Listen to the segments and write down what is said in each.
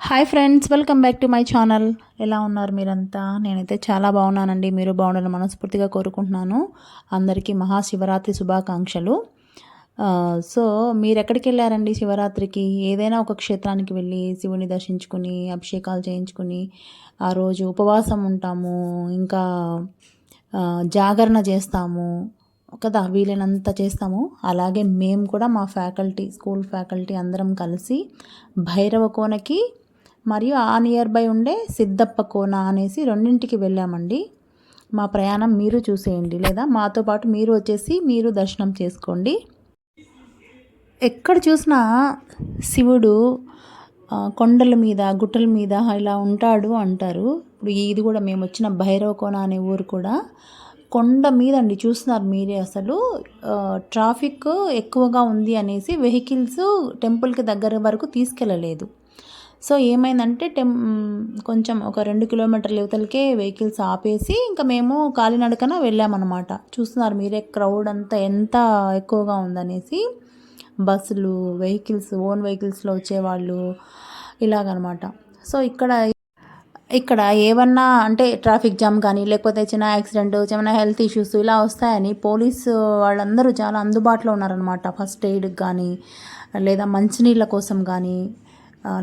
Hi friends welcome back to my channel ఎలా ఉన్నారు మీరంతా? నేనైతే చాలా బాగున్నానండి. మీరు బాగుండాలని మనస్ఫూర్తిగా కోరుకుంటున్నాను. అందరికీ మహాశివరాత్రి శుభాకాంక్షలు. సో మీరు ఎక్కడికి వెళ్ళారండి శివరాత్రికి? ఏదైనా ఒక క్షేత్రానికి వెళ్ళి శివుని దర్శించుకుని అభిషేకాలు చేయించుకుని ఆ రోజు ఉపవాసం ఉంటాము ఇంకా జాగరణ చేస్తాము కదా? వీలైనంత చేస్తాము. అలాగే మేము కూడా మా ఫ్యాకల్టీ స్కూల్ ఫ్యాకల్టీ అందరం కలిసి భైరవ కోనకి మరియు ఆ నియర్ బై ఉండే సిద్ధప్ప కోన అనేసి రెండింటికి వెళ్ళామండి. మా ప్రయాణం మీరు చూసేయండి లేదా మాతో పాటు మీరు వచ్చేసి మీరు దర్శనం చేసుకోండి. ఎక్కడ చూసినా శివుడు కొండల మీద గుట్టల మీద ఇలా ఉంటాడు అంటారు. ఇప్పుడు ఇది కూడా మేము వచ్చిన భైరవ కోన అనే ఊరు కూడా. కొండ మీద అండి చూస్తున్నారు మీరే అసలు. ట్రాఫిక్ ఎక్కువగా ఉంది అనేసి వెహికల్స్ టెంపుల్కి దగ్గర వరకు తీసుకెళ్ళలేదు. సో ఏమైందంటే టెం కొంచెం ఒక రెండు కిలోమీటర్ల యువతలకే వెహికల్స్ ఆపేసి ఇంకా మేము కాలినడకన వెళ్ళామన్నమాట. చూస్తున్నారు మీరే క్రౌడ్ అంతా ఎంత ఎక్కువగా ఉందనేసి. బస్సులు వెహికల్స్ ఓన్ వెహికల్స్లో వచ్చేవాళ్ళు ఇలాగనమాట. సో ఇక్కడ ఇక్కడ ఏమన్నా అంటే ట్రాఫిక్ జామ్ కానీ లేకపోతే చిన్న యాక్సిడెంట్ చిన్న హెల్త్ ఇష్యూస్ ఇలా వస్తాయని పోలీసు వాళ్ళందరూ చాలా అందుబాటులో ఉన్నారనమాట ఫస్ట్ ఎయిడ్కి కానీ లేదా మంచినీళ్ళ కోసం కానీ.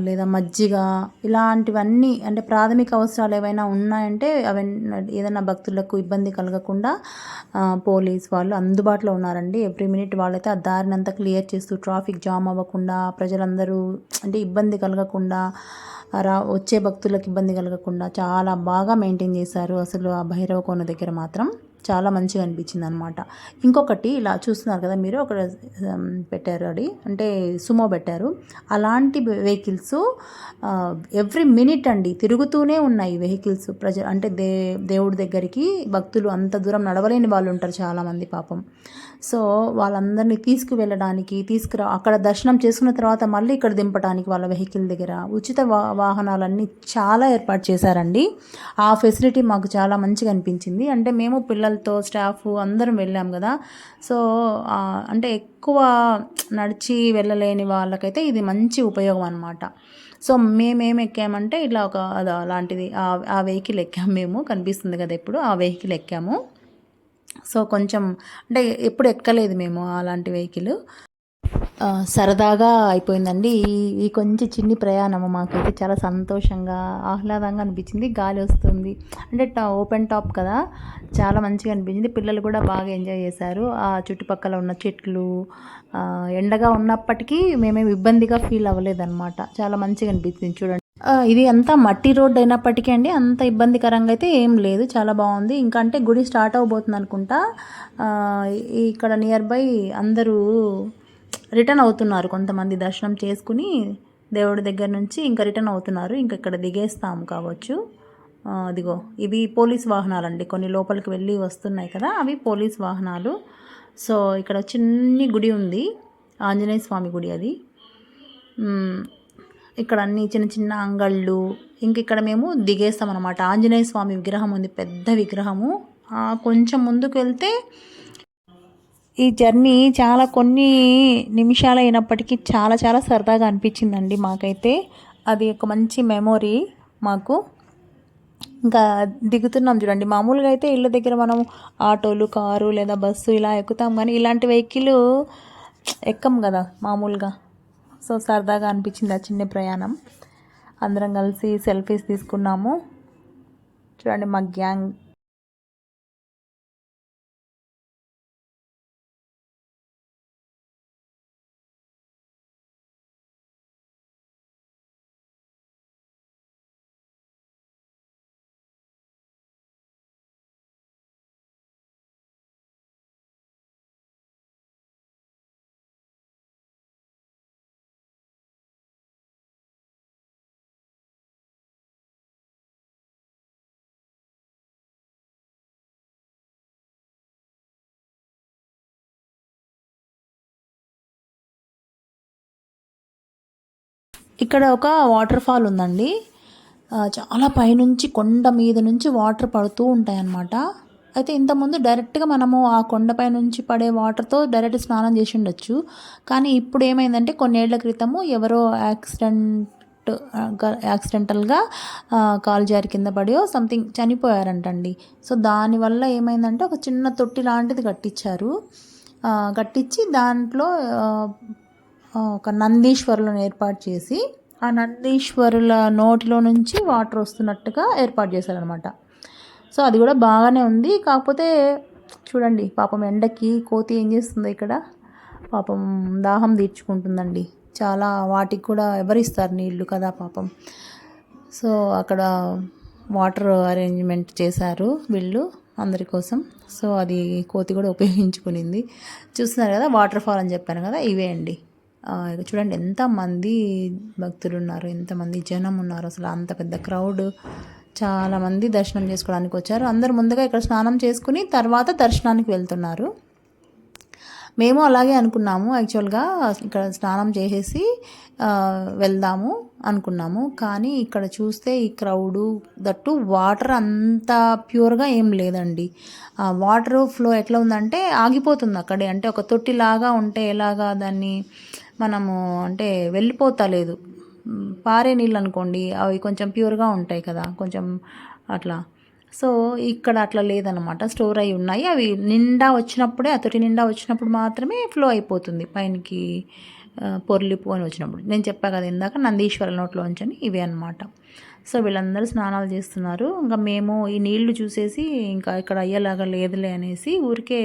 లేదా మజ్జిగ ఇలాంటివన్నీ అంటే ప్రాథమిక అవసరాలు ఏవైనా ఉన్నాయంటే అవన్నీ ఏదైనా భక్తులకు ఇబ్బంది కలగకుండా పోలీస్ వాళ్ళు అందుబాటులో ఉన్నారండి. ఎవ్రీ మినిట్ వాళ్ళైతే ఆ దారిని అంతా క్లియర్ చేస్తూ ట్రాఫిక్ జామ్ అవ్వకుండా ప్రజలందరూ అంటే ఇబ్బంది కలగకుండా రా వచ్చే భక్తులకు ఇబ్బంది కలగకుండా చాలా బాగా మెయింటైన్ చేశారు అసలు ఆ భైరవ కోన దగ్గర మాత్రం. చాలా మంచిగా అనిపించింది అనమాట ఇంకొకటి ఇలా చూస్తున్నారు కదా మీరు ఒక పెట్టారు అది. అంటే సుమో పెట్టారు. అలాంటి వెహికల్స్ ఎవ్రీ మినిట్ అండి తిరుగుతూనే ఉన్నాయి వెహికల్స్. ప్రజ అంటే దే దేవుడి దగ్గరికి భక్తులు అంత దూరం నడవలేని వాళ్ళు ఉంటారు చాలామంది పాపం. సో వాళ్ళందరినీ తీసుకువెళ్ళడానికి తీసుకురా అక్కడ దర్శనం చేసుకున్న తర్వాత మళ్ళీ ఇక్కడ దింపడానికి వాళ్ళ వెహికల్ దగ్గర ఉచిత వా వాహనాలన్నీ చాలా ఏర్పాటు చేశారండి. ఆ ఫెసిలిటీ మాకు చాలా మంచిగా అనిపించింది. అంటే మేము పిల్లలతో స్టాఫ్ అందరం వెళ్ళాం కదా. సో అంటే ఎక్కువ నడిచి వెళ్ళలేని వాళ్ళకైతే ఇది మంచి ఉపయోగం అనమాట సో మేమేం ఎక్కామంటే ఇట్లా ఒక అలాంటిది ఆ- ఆ వెహికల్ ఎక్కాము మేము. కనిపిస్తుంది కదా ఇప్పుడు ఆ వెహికల్ ఎక్కాము. సో కొంచెం అంటే ఎప్పుడు ఎక్కలేదు మేము అలాంటి వెహికల్. సరదాగా అయిపోయిందండి. ఈ ఈ కొంచెం చిన్ని ప్రయాణము మాకైతే చాలా సంతోషంగా ఆహ్లాదంగా అనిపించింది. గాలి వస్తుంది. అంటే టా ఓపెన్ టాప్ కదా చాలా మంచిగా అనిపించింది. పిల్లలు కూడా బాగా ఎంజాయ్ చేశారు. ఆ చుట్టుపక్కల ఉన్న చెట్లు ఎండగా ఉన్నప్పటికీ మేమేమి ఇబ్బందిగా ఫీల్ అవ్వలేదన్నమాట. చాలా మంచిగా అనిపించింది చూడండి. ఇది అంతా మట్టి రోడ్ అయినప్పటికీ అండి అంత ఇబ్బందికరంగా అయితే ఏం లేదు చాలా బాగుంది. ఇంకా అంటే గుడి స్టార్ట్ అవబోతుంది అనుకుంటా. ఇక్కడ నియర్ బై అందరూ రిటర్న్ అవుతున్నారు కొంతమంది దర్శనం చేసుకుని దేవుడి దగ్గర నుంచి ఇంకా రిటర్న్ అవుతున్నారు. ఇంకా ఇక్కడ దిగేస్తాము కావచ్చు. అదిగో ఇవి పోలీస్ వాహనాలండి కొన్ని లోపలికి వెళ్ళి వస్తున్నాయి కదా అవి పోలీస్ వాహనాలు. సో ఇక్కడ చిన్ని గుడి ఉంది ఆంజనేయ స్వామి గుడి అది. ఇక్కడ అన్ని చిన్న చిన్న అంగళ్ళు. ఇంక ఇక్కడ మేము దిగేస్తాం అనమాట ఆంజనేయ స్వామి విగ్రహం ఉంది పెద్ద విగ్రహము. కొంచెం ముందుకు వెళ్తే ఈ జర్నీ చాలా కొన్ని నిమిషాలు అయినప్పటికీ చాలా చాలా సరదాగా అనిపించిందండి మాకైతే. అది ఒక మంచి మెమొరీ మాకు. ఇంకా దిగుతున్నాం చూడండి. మామూలుగా అయితే ఇళ్ళ దగ్గర మనం ఆటోలు కారు లేదా బస్సు ఇలా ఎక్కుతాం. కానీ ఇలాంటి వెహికల్ ఎక్కం కదా మామూలుగా. సో సరదాగా అనిపించింది ఆ చిన్న ప్రయాణం. అందరం కలిసి సెల్ఫీస్ తీసుకున్నాము. చూడండి మా గ్యాంగ్ ఇక్కడ ఒక వాటర్ ఫాల్ ఉందండి. చాలా పైనుంచి కొండ మీద నుంచి వాటర్ పడుతూ ఉంటాయన్నమాట. అయితే ఇంతకుముందు డైరెక్ట్గా మనము ఆ కొండపై నుంచి పడే వాటర్తో డైరెక్ట్ స్నానం చేసి ఉండొచ్చు. కానీ ఇప్పుడు ఏమైందంటే కొన్నేళ్ళ క్రితము ఎవరో యాక్సిడెంట్ యాక్సిడెంటల్గా కాలు జారి కింద పడియో సంథింగ్ చనిపోయారంటండి. సో దానివల్ల ఏమైందంటే ఒక చిన్న తొట్టి లాంటిది కట్టించారు కట్టించి దాంట్లో ఒక నందీశ్వరులను ఏర్పాటు చేసి ఆ నందీశ్వరుల నోటిలో నుంచి వాటర్ వస్తున్నట్టుగా ఏర్పాటు చేశారనమాట సో అది కూడా బాగానే ఉంది. కాకపోతే చూడండి పాపం ఎండకి కోతి ఏం చేస్తుంది ఇక్కడ? పాపం దాహం తీర్చుకుంటుందండి. చాలా వాటికి కూడా ఎవరిస్తారు నీళ్ళు కదా పాపం. సో అక్కడ వాటర్ అరేంజ్మెంట్ చేశారు వీళ్ళు అందరి కోసం. సో అది కోతి కూడా ఉపయోగించుకునింది. చూస్తున్నారు కదా వాటర్ ఫాల్ అని చెప్పాను కదా ఇవే అండి. చూడండి ఎంతమంది భక్తులు ఉన్నారు ఎంతమంది జనం ఉన్నారు. అసలు అంత పెద్ద క్రౌడ్ చాలామంది దర్శనం చేసుకోవడానికి వచ్చారు. అందరు ముందుగా ఇక్కడ స్నానం చేసుకుని తర్వాత దర్శనానికి వెళ్తున్నారు. మేము అలాగే అనుకున్నాము. యాక్చువల్గా ఇక్కడ స్నానం చేసేసి వెళ్దాము అనుకున్నాము. కానీ ఇక్కడ చూస్తే ఈ క్రౌడు దట్టు వాటర్ అంత ప్యూర్గా ఏం లేదండి. ఆ వాటర్ ఫ్లో ఎట్లా ఉందంటే ఆగిపోతుంది అక్కడే. అంటే ఒక తొట్టిలాగా ఉంటే ఎలాగా దాన్ని మనము అంటే వెళ్ళిపోతలేదు పారే నీళ్ళు అనుకోండి అవి కొంచెం ప్యూర్గా ఉంటాయి కదా కొంచెం అట్లా. సో ఇక్కడ అట్లా లేదనమాట స్టోర్ అయి ఉన్నాయి. అవి నిండా వచ్చినప్పుడే అతడి నిండా వచ్చినప్పుడు మాత్రమే ఫ్లో అయిపోతుంది. పైనకి ఆ, అని వచ్చినప్పుడు. నేను చెప్పా కదా ఇందాక నందీశ్వర నోట్లోంచి అని ఇవే అనమాట సో వీళ్ళందరూ స్నానాలు చేస్తున్నారు. ఇంకా మేము ఈ నీళ్ళు చూసేసి ఇంకా ఇక్కడ అయ్యేలాగా లేదులే అనేసి ఊరికే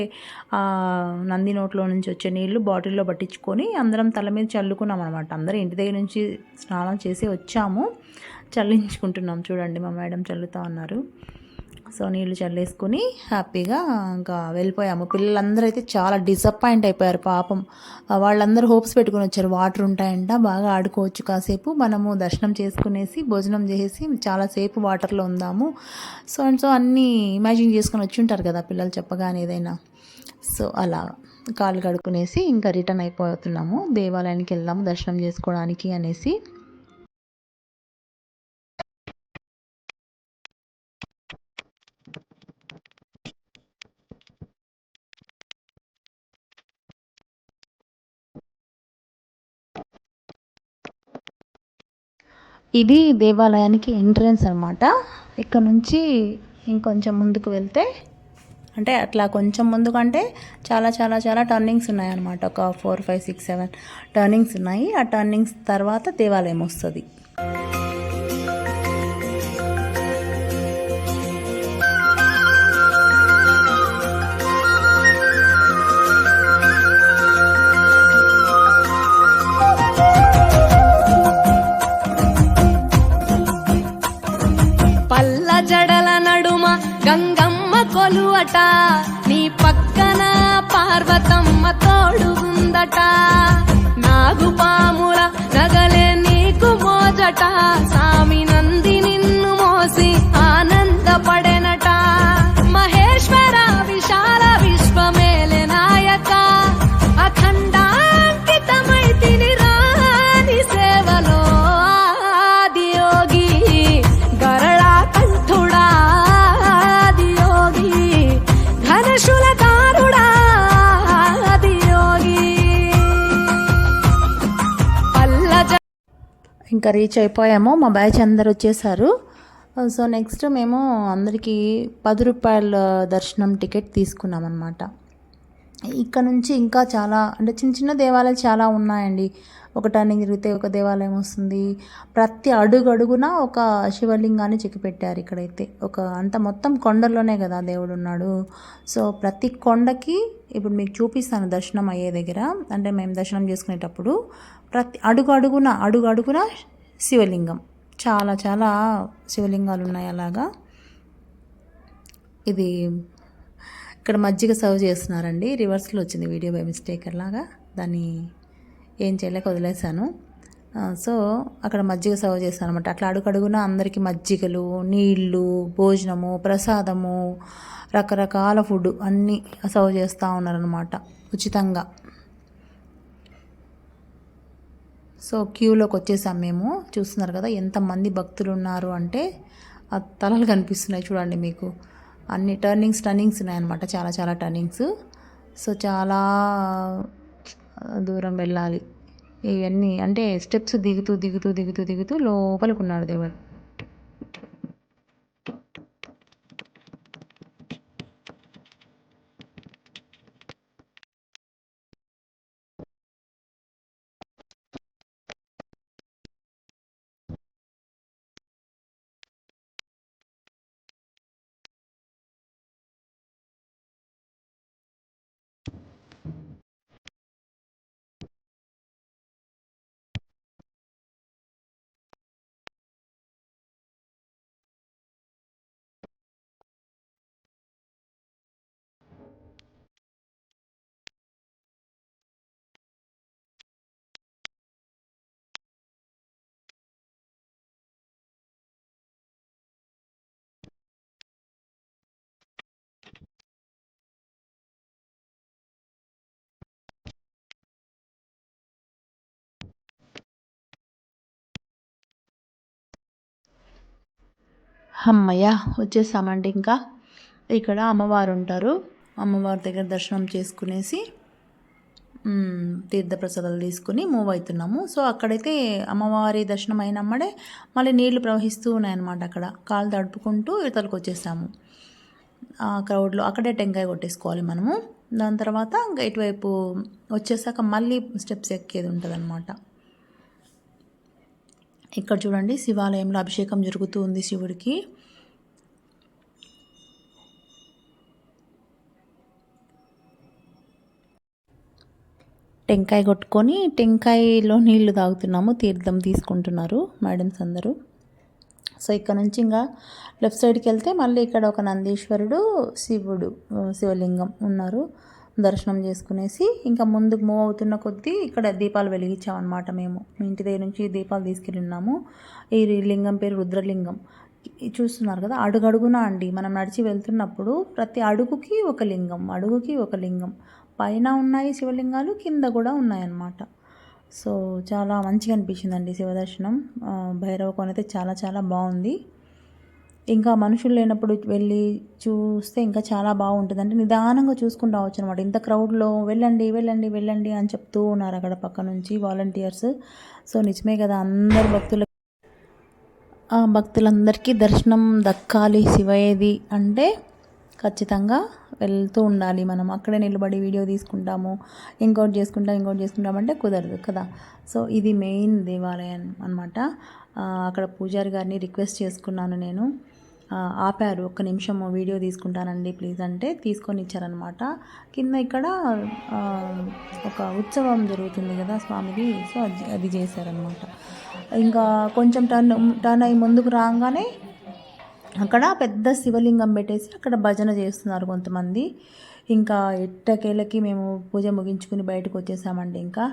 నంది నోట్లో నుంచి వచ్చే నీళ్ళు బాటిల్లో పట్టించుకొని అందరం తల మీద చల్లుకున్నాం అనమాట అందరూ ఇంటి దగ్గర నుంచి స్నానం చేసి వచ్చాము. చల్లించుకుంటున్నాం. చూడండి మా మేడం చల్లుతా ఉన్నారు. సో నీళ్ళు చల్లేసుకుని హ్యాపీగా ఇంకా వెళ్ళిపోయాము. పిల్లలందరూ అయితే చాలా డిసప్పాయింట్ అయిపోయారు పాపం. వాళ్ళందరూ హోప్స్ పెట్టుకుని వచ్చారు. వాటర్ ఉంటాయంట బాగా ఆడుకోవచ్చు కాసేపు. మనము దర్శనం చేసుకునేసి భోజనం చేసి చాలాసేపు వాటర్లో ఉందాము. సో అండ్ సో అన్నీ ఇమాజిన్ చేసుకొని వచ్చి ఉంటారు కదా పిల్లలు చెప్పగానే ఏదైనా. సో అలా కాళ్ళు కడుక్కునేసి ఇంకా రిటర్న్ అయిపోతున్నాము. దేవాలయానికి వెళ్దాము దర్శనం చేసుకోవడానికి అనేసి. ఇది దేవాలయానికి ఎంట్రన్స్ అనమాట ఇక్కడ నుంచి ఇంకొంచెం ముందుకు వెళ్తే అంటే అట్లా కొంచెం ముందుకంటే చాలా చాలా చాలా టర్నింగ్స్ ఉన్నాయి అనమాట ఒక four five six seven turnings ఉన్నాయి. ఆ టర్నింగ్స్ తర్వాత దేవాలయం వస్తుంది. గంగమ్మ కొలువట నీ పక్కన పార్వతమ్మ తోడుగుందట. నాగుపాముల నగలే నీకు మోజట సామి నంది నిన్ను మోసి ఆన ఇంకా రీచ్ అయిపోయాము మా బ్యాచ్ అందరు వచ్చేసారు. Uh, సో నెక్స్ట్ మేము అందరికీ పది రూపాయల దర్శనం టికెట్ తీసుకున్నాం అనమాట ఇక్కడ నుంచి ఇంకా చాలా అంటే చిన్న చిన్న దేవాలయాలు చాలా ఉన్నాయండి. ఒక టర్నింగ్ తిరిగితే ఒక దేవాలయం వస్తుంది. ప్రతి అడుగు అడుగున ఒక శివలింగాన్ని చెక్కిపెట్టారు ఇక్కడైతే. ఒక అంత మొత్తం కొండల్లోనే కదా దేవుడు ఉన్నాడు. సో ప్రతి కొండకి ఇప్పుడు మీకు చూపిస్తాను దర్శనం అయ్యే దగ్గర. అంటే మేము దర్శనం చేసుకునేటప్పుడు ప్రతి అడుగు అడుగున అడుగు అడుగున శివలింగం. చాలా చాలా శివలింగాలు ఉన్నాయి అలాగా. ఇది ఇక్కడ మజ్జిగ సర్వ్ చేస్తున్నారండి. రివర్స్లో వచ్చింది వీడియో బై మిస్టేక్ అలాగా దాన్ని ఏం చేయలేక వదిలేశాను. సో అక్కడ మజ్జిగ సర్వ్ చేస్తాను అనమాట అట్లా అడుగడుగున అందరికీ మజ్జిగలు నీళ్ళు భోజనము ప్రసాదము రకరకాల ఫుడ్ అన్నీ సర్వ్ చేస్తూ ఉన్నారనమాట ఉచితంగా. సో క్యూలోకి వచ్చేసాం మేము. చూస్తున్నారు కదా ఎంతమంది భక్తులు ఉన్నారు అంటే ఆ తలలు కనిపిస్తున్నాయి చూడండి మీకు. అన్ని టర్నింగ్స్ టర్నింగ్స్ ఉన్నాయన్నమాట చాలా చాలా టర్నింగ్స్. సో చాలా దూరం వెళ్ళాలి. ఇవన్నీ అంటే స్టెప్స్ దిగుతూ దిగుతూ దిగుతూ దిగుతూ లోపలికి ఉన్నాడు దేవుడు. అమ్మయ్య వచ్చేసామండి ఇంకా. ఇక్కడ అమ్మవారు ఉంటారు అమ్మవారి దగ్గర దర్శనం చేసుకునేసి తీర్థప్రసాదాలు తీసుకుని మూవ్ అవుతున్నాము. సో అక్కడైతే అమ్మవారి దర్శనం అయినమ్మడే మళ్ళీ నీళ్ళు ప్రవహిస్తూ ఉన్నాయన్నమాట అక్కడ. కాలు తడుపుకుంటూ ఇతలకు వచ్చేసాము. ఆ క్రౌడ్లో అక్కడే టెంకాయ కొట్టేసుకోవాలి మనము. దాని తర్వాత ఇంకా ఇటువైపు వచ్చేసాక మళ్ళీ స్టెప్స్ ఎక్కేది ఉంటుంది ఇక్కడ చూడండి శివాలయంలో అభిషేకం జరుగుతూ ఉంది శివుడికి. టెంకాయ కొట్టుకొని టెంకాయలో నీళ్ళు తాగుతున్నాము తీర్థం తీసుకుంటున్నారు మేడమ్స్ అందరూ. సో ఇక్కడ నుంచి ఇంకా లెఫ్ట్ సైడ్కి వెళ్తే మళ్ళీ ఇక్కడ ఒక నందీశ్వరుడు శివుడు శివలింగం ఉన్నారు. దర్శనం చేసుకునేసి ఇంకా ముందుకు మూవ్ అవుతున్న కొద్దీ ఇక్కడ దీపాలు వెలిగించామన్నమాట మేము. మీ ఇంటి దగ్గర నుంచి దీపాలు తీసుకెళ్ళి ఉన్నాము ఈ లింగం పేరు రుద్రలింగం. చూస్తున్నారు కదా అడుగడుగున అండి. మనం నడిచి వెళ్తున్నప్పుడు ప్రతి అడుగుకి ఒక లింగం అడుగుకి ఒక లింగం. పైన ఉన్నాయి శివలింగాలు కింద కూడా ఉన్నాయన్నమాట. సో చాలా మంచిగా అనిపించిందండి శివదర్శనం ఆ, భైరవ కోన అయితే చాలా చాలా బాగుంది. ఇంకా మనుషులు లేనప్పుడు వెళ్ళి చూస్తే ఇంకా చాలా బాగుంటుంది. అంటే నిదానంగా చూసుకుంటూ రావచ్చు అనమాట ఇంత క్రౌడ్లో వెళ్ళండి వెళ్ళండి వెళ్ళండి అని చెప్తూ ఉన్నారు అక్కడ పక్క నుంచి వాలంటీర్స్ సో నిజమే కదా అందరు భక్తులు ఆ భక్తులందరికీ దర్శనం దక్కాలి శివయ్యది అంటే ఖచ్చితంగా వెళ్తూ ఉండాలి మనం. అక్కడే నిలబడి వీడియో తీసుకుంటాము ఇంకోటి చేసుకుంటాం ఇంకోటి చేసుకుంటాం అంటే కుదరదు కదా. సో ఇది మెయిన్ దేవాలయం అనమాట అక్కడ పూజారి గారిని రిక్వెస్ట్ చేసుకున్నాను నేను. ఆపారు. ఒక్క నిమిషం వీడియో తీసుకుంటానండి ప్లీజ్ అంటే తీసుకొని ఇచ్చారనమాట కింద ఇక్కడ ఒక ఉత్సవం జరుగుతుంది కదా స్వామిది. సో అది అది చేశారనమాట ఇంకా కొంచెం టర్న్ టర్న్ అయ్యి ముందుకు రాగానే అక్కడ పెద్ద శివలింగం పెట్టేసి అక్కడ భజన చేస్తున్నారు కొంతమంది. ఇంకా ఎట్టకేలకి మేము పూజ ముగించుకుని బయటకు వచ్చేసామండి. ఇంకా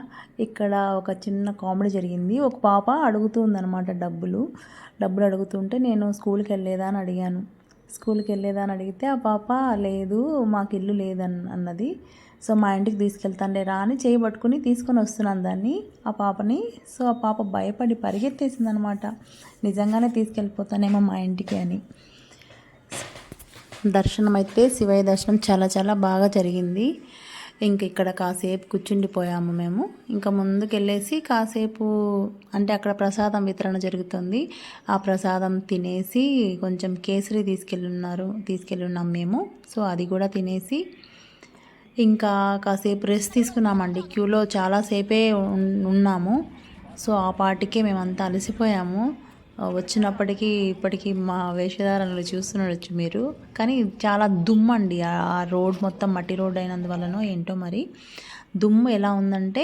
ఇక్కడ ఒక చిన్న కామెడీ జరిగింది. ఒక పాప అడుగుతుందనమాట డబ్బులు. డబ్బులు అడుగుతుంటే నేను స్కూల్కి వెళ్ళేదా అని అడిగాను. స్కూల్కి వెళ్ళేదా అని అడిగితే ఆ పాప లేదు మాకు ఇల్లు లేదని అన్నది. సో మా ఇంటికి తీసుకెళ్తాండే రా అని చేయి పట్టుకుని తీసుకొని వస్తున్నాను దాన్ని ఆ పాపని. సో ఆ పాప భయపడి పరిగెత్తేసింది అనమాట నిజంగానే తీసుకెళ్ళిపోతానేమో మా ఇంటికి అని. దర్శనం అయితే శివయ్య దర్శనం చాలా చాలా బాగా జరిగింది. ఇంక ఇక్కడ కాసేపు కూర్చుండిపోయాము మేము. ఇంకా ముందుకెళ్ళేసి కాసేపు అంటే అక్కడ ప్రసాదం వితరణ జరుగుతుంది. ఆ ప్రసాదం తినేసి కొంచెం కేసరి తీసుకెళ్ళి ఉన్నారు తీసుకెళ్ళి ఉన్నాం మేము. సో అది కూడా తినేసి ఇంకా కాసేపు రెస్ట్ తీసుకున్నామండి. క్యూలో చాలాసేపే ఉన్- ఉన్నాము. సో ఆ పాటికే మేమంతా అలసిపోయాము. వచ్చినప్పటికీ ఇప్పటికీ మా వేషధారణలు చూస్తుండొచ్చు మీరు. కానీ చాలా దుమ్ము అండి ఆ రోడ్ మొత్తం మట్టి రోడ్ అయినందువలనో ఏంటో మరి. దుమ్ము ఎలా ఉందంటే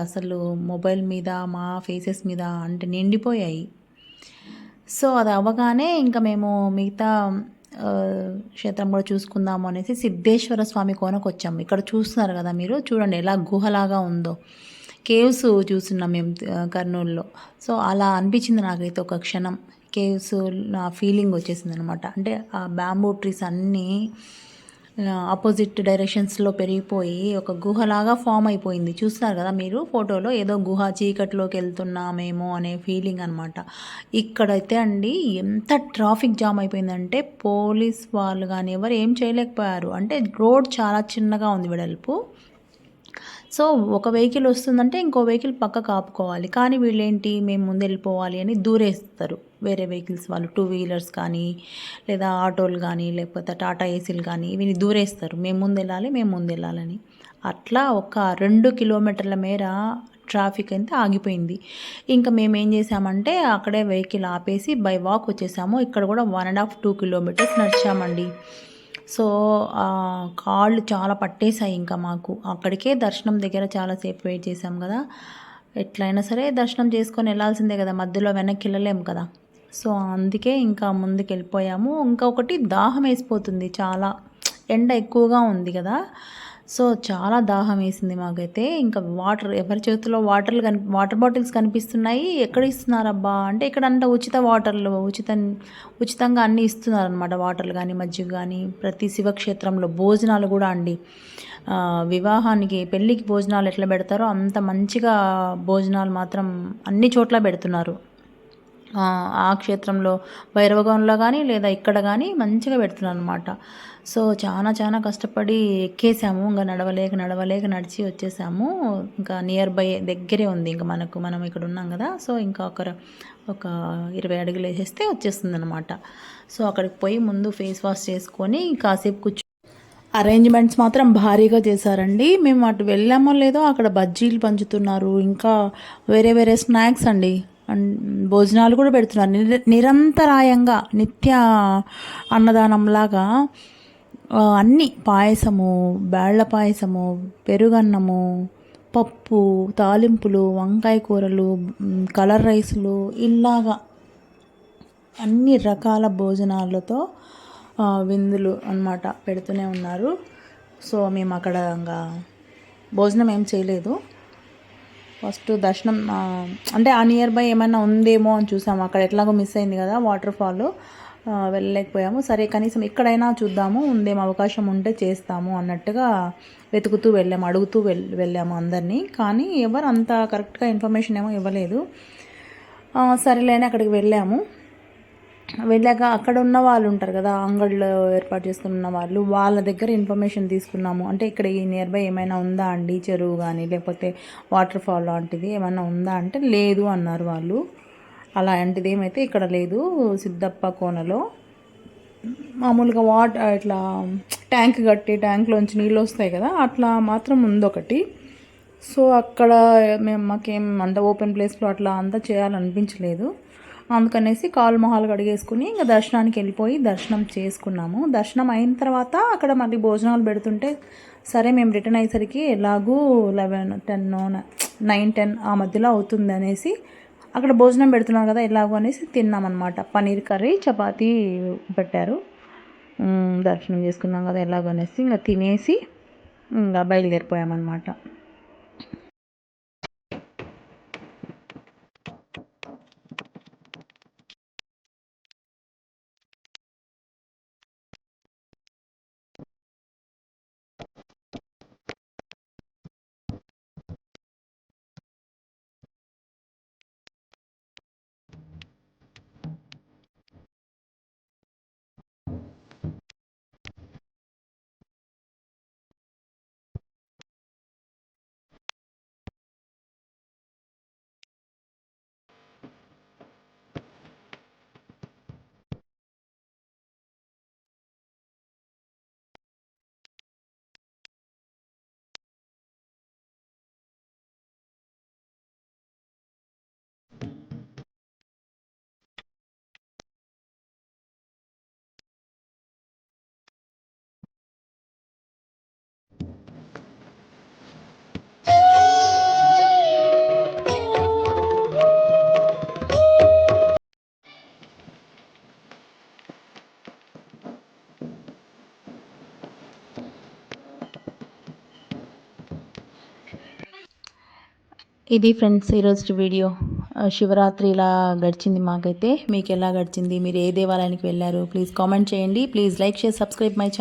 అసలు మొబైల్ మీద మా ఫేసెస్ మీద అంటే నిండిపోయాయి. సో అది అవ్వగానే ఇంకా మేము మిగతా క్షేత్రం కూడా చూసుకుందాము అనేసి సిద్ధేశ్వర స్వామి కోనకు వచ్చాము ఇక్కడ చూస్తున్నారు కదా మీరు? చూడండి ఎలా గుహలాగా ఉందో. కేవ్స్ చూస్తున్నాం మేము కర్నూలులో. సో అలా అనిపించింది నాకైతే ఒక క్షణం. కేవ్స్ నా ఫీలింగ్ వచ్చేసింది అనమాట అంటే ఆ బ్యాంబూ ట్రీస్ అన్నీ ఆపోజిట్ డైరెక్షన్స్లో పెరిగిపోయి ఒక గుహలాగా ఫామ్ అయిపోయింది. చూస్తున్నారు కదా మీరు ఫోటోలో? ఏదో గుహ చీకట్లోకి వెళ్తున్నామేమో అనే ఫీలింగ్ అనమాట. ఇక్కడైతే అండి ఎంత ట్రాఫిక్ జామ్ అయిపోయిందంటే పోలీస్ వాళ్ళు కానీ ఎవరు ఏం చేయలేకపోయారు. అంటే రోడ్ చాలా చిన్నగా ఉంది వెడల్పు. సో ఒక వెహికల్ వస్తుందంటే ఇంకో వెహికల్ పక్కకు ఆపుకోవాలి. కానీ వీళ్ళేంటి? మేము ముందు వెళ్ళిపోవాలి అని దూరేస్తారు. వేరే వెహికల్స్ వాళ్ళు టూ వీలర్స్ కానీ లేదా ఆటోలు కానీ లేకపోతే టాటా ఏసీలు కానీ ఇవి దూరేస్తారు. మేము ముందు వెళ్ళాలి మేము ముందు వెళ్ళాలని. అట్లా ఒక రెండు కిలోమీటర్ల మేర ట్రాఫిక్ అయితే ఆగిపోయింది. ఇంకా మేము ఏం చేసామంటే అక్కడే వెహికల్ ఆపేసి బై వాక్ వచ్చేసాము. ఇక్కడ కూడా one and half two kilometres నడిచామండి. So కాళ్ళు చాలా పట్టేశాయి ఇంకా మాకు. అక్కడికే దర్శనం దగ్గర చాలాసేపు వెయిట్ చేసాం కదా. ఎట్లయినా సరే దర్శనం చేసుకొని వెళ్ళాల్సిందే కదా. మధ్యలో వెనక్కి వెళ్ళలేము కదా. సో అందుకే ఇంకా ముందుకు వెళ్ళిపోయాము ఇంకొకటి దాహం వేసిపోతుంది. చాలా ఎండ ఎక్కువగా ఉంది కదా. సో చాలా దాహం వేసింది మాకైతే. ఇంకా వాటర్ ఎవరి చేతిలో వాటర్లు కని వాటర్ బాటిల్స్ కనిపిస్తున్నాయి ఎక్కడ ఇస్తున్నారబ్బా? అంటే ఇక్కడ ఉచిత వాటర్లు ఉచిత ఉచితంగా అన్నీ ఇస్తున్నారు అనమాట వాటర్లు కానీ మజ్జిగ కానీ ప్రతి శివక్షేత్రంలో భోజనాలు కూడా అండి. వివాహానికి పెళ్ళికి భోజనాలు ఎట్లా పెడతారో అంత మంచిగా భోజనాలు మాత్రం అన్ని చోట్ల పెడుతున్నారు. ఆ, క్షేత్రంలో భైరవగంలో కానీ లేదా ఇక్కడ కానీ మంచిగా పెడుతున్నాను అనమాట సో చాలా చాలా కష్టపడి ఎక్కేసాము. ఇంకా నడవలేక నడవలేక నడిచి వచ్చేసాము. ఇంకా నియర్ బై దగ్గరే ఉంది ఇంకా మనకు. మనం ఇక్కడ ఉన్నాం కదా. సో ఇంకా ఒక ఒక ఇరవై అడుగులు వేసేస్తే వచ్చేస్తుంది అనమాట సో అక్కడికి పోయి ముందు ఫేస్ వాష్ చేసుకొని కాసేపు కూర్చో అరేంజ్మెంట్స్ మాత్రం భారీగా చేశారండి. మేము అటు వెళ్ళామో లేదో అక్కడ బజ్జీలు పంచుతున్నారు. ఇంకా వేరే వేరే స్నాక్స్ అండి. భోజనాలు కూడా పెడుతున్నారు. నిర- నిరంతరాయంగా నిత్య అన్నదానంలాగా అన్ని పాయసము బేళ్ళ పాయసము పెరుగన్నము పప్పు తాలింపులు వంకాయ కూరలు కలర్ రైసులు ఇలాగా అన్ని రకాల భోజనాలతో విందులు అన్నమాట పెడుతూనే ఉన్నారు. సో మేము అక్కడ ఇంకా భోజనం ఏం చేయలేదు. ఫస్ట్ దర్శనం అంటే ఆ నియర్ బై ఏమైనా ఉందేమో అని చూసాము. అక్కడ ఎట్లాగో మిస్ అయింది కదా వాటర్ ఫాల్ వెళ్ళలేకపోయాము. సరే కనీసం ఎక్కడైనా చూద్దాము. ఉందేమో అవకాశం ఉంటే చేస్తాము అన్నట్టుగా వెతుకుతూ వెళ్ళాము అడుగుతూ వెళ్ వెళ్ళాము అందరినీ. కానీ ఎవరు అంత కరెక్ట్గా ఇన్ఫర్మేషన్ ఏమో ఇవ్వలేదు. సరేలేని అక్కడికి వెళ్ళాము. వెళ్ళాక అక్కడ ఉన్న వాళ్ళు ఉంటారు కదా అంగడిలో ఏర్పాటు చేసుకున్న వాళ్ళు వాళ్ళ దగ్గర ఇన్ఫర్మేషన్ తీసుకున్నాము. అంటే ఇక్కడ ఈ నియర్ బై ఏమైనా ఉందా అండి? చెరువు కానీ లేకపోతే వాటర్ ఫాల్ లాంటిది ఏమైనా ఉందా అంటే లేదు అన్నారు వాళ్ళు. అలాంటిది ఏమైతే ఇక్కడ లేదు సిద్ధప్ప కోనలో. మామూలుగా వాటర్ ఇట్లా ట్యాంక్ కట్టి ట్యాంక్లోంచి నీళ్ళు వస్తాయి కదా అట్లా మాత్రం ఉంది ఒకటి సో అక్కడ మేము మాకేం అంత ఓపెన్ ప్లేస్లో అట్లా అంతా చేయాలనిపించలేదు. అందుకనేసి కాలు మొహాలు కడిగేసుకుని ఇంకా దర్శనానికి వెళ్ళిపోయి దర్శనం చేసుకున్నాము. దర్శనం అయిన తర్వాత అక్కడ మళ్ళీ భోజనాలు పెడుతుంటే సరే మేము రిటర్న్ అయ్యేసరికి ఎలాగూ లెవెన్ టెన్ నైన్ టెన్ ఆ మధ్యలో అవుతుంది అనేసి అక్కడ భోజనం పెడుతున్నారు కదా ఎలాగో అనేసి తిన్నామన్నమాట. పన్నీర్ కర్రీ చపాతీ పెట్టారు. దర్శనం చేసుకున్నాం కదా ఎలాగో అనేసి ఇంకా తినేసి ఇంకా బయలుదేరిపోయామన్నమాట. ఇది ఫ్రెండ్స్ ఈరోజు వీడియో. శివరాత్రి ఇలా గడిచింది మాకైతే. మీకు ఎలా గడిచింది? మీరు ఏ దేవాలయానికి వెళ్ళారు? ప్లీజ్ కామెంట్ చేయండి. Please like share subscribe my channel